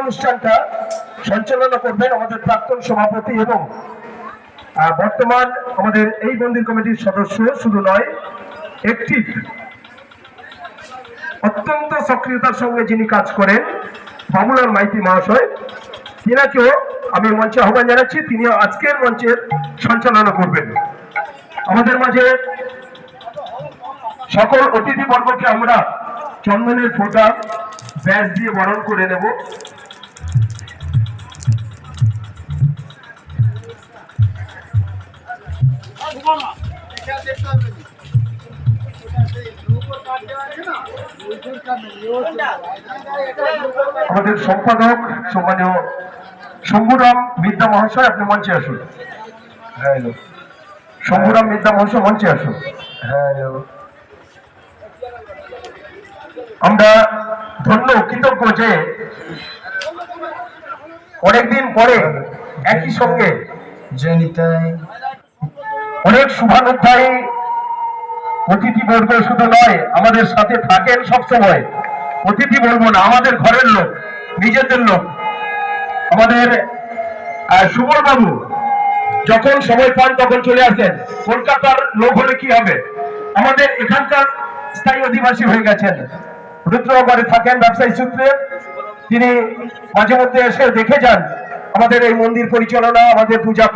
অনুষ্ঠানটা সঞ্চালনা করবেন আমাদের প্রাক্তন সভাপতি এবং বর্তমান আমাদের এই মন্দির কমিটির সদস্য, শুধু নয় একটিভ অত্যন্ত সক্রিয়তার সঙ্গে যিনি কাজ করেন, বাবুলাল মাইতি মহাশয়, তিনাকেও আমি মঞ্চে আহ্বান জানাচ্ছি তিনি আজকের মঞ্চের সঞ্চালনা করবেন। আমাদের মাঝে সকল অতিথি বর্গকে আমরা চন্দনের ফোঁটা ব্যাস দিয়ে বরণ করে নেব। আমাদের সম্পাদক সম্মানীয় শম্ভুরাম বিদ্যা মহাশয়, আপনি মঞ্চে আসুন। হ্যাঁ। শম্ভুরাম বিদ্যা মহাশয়, মঞ্চে আসুন। হ্যাঁ আমরা ধন্য, কৃতজ্ঞ যে অনেকদিন পরে একই সঙ্গে অনেক শুভানুধ্যায়ী অতিথি বর্গ শুধু নয় আমাদের সাথে থাকেন সবসময়। অতিথি বলব না আমাদের ঘরের লোক নিজেদের লোক। আমাদের আহ, সুবল বাবু যখন সময় পান তখন চলে আসেন। কলকাতার লোক হলে কি হবে? আমাদের এখানকার স্থায়ী অধিবাসী হয়ে গেছেন। রুদ্রনগরে থাকেন ব্যবসায়ী সূত্রে। তিনি মাঝে মধ্যে এসে দেখে যান আমাদের এই মন্দির পরিচালনা আমাদের পূজা